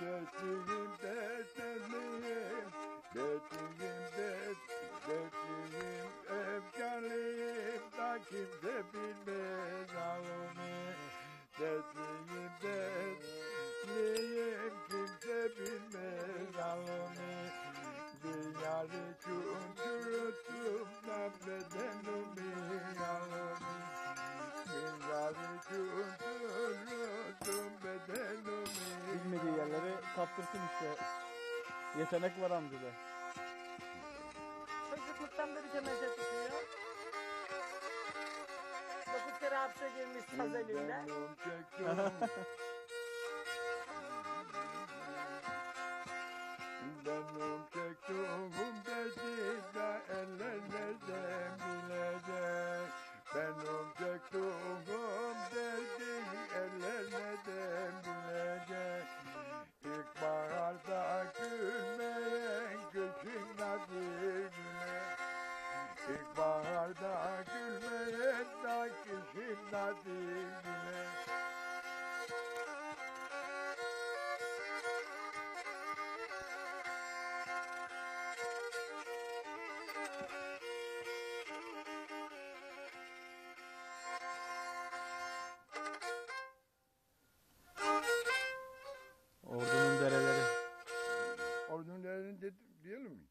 Getting better, getting better, getting better, can't live like if they've been. Bilmediği yerleri kaptırsın işte. Yetenek var amcada. Çocukluktan beri cemeze tutuyor. Dokuz kere hapse girmiş saz eliyle. güler. Ordunun dereleri. Ordunun değerini de diyelim mi?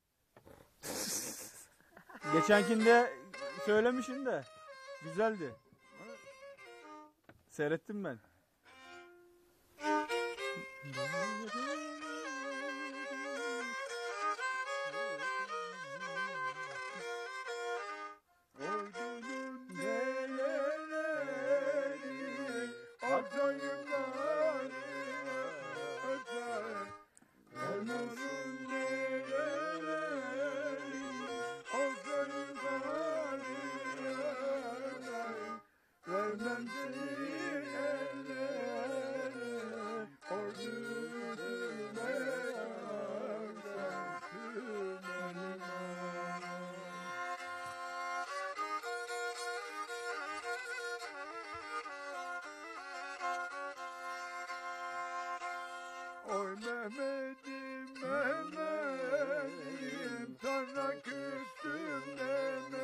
Geçenkinde söylemişsin de. Güzeldi. Seyrettim ben. Mehmet'im Mehmet'im Tırnak üstümde Mehmet'im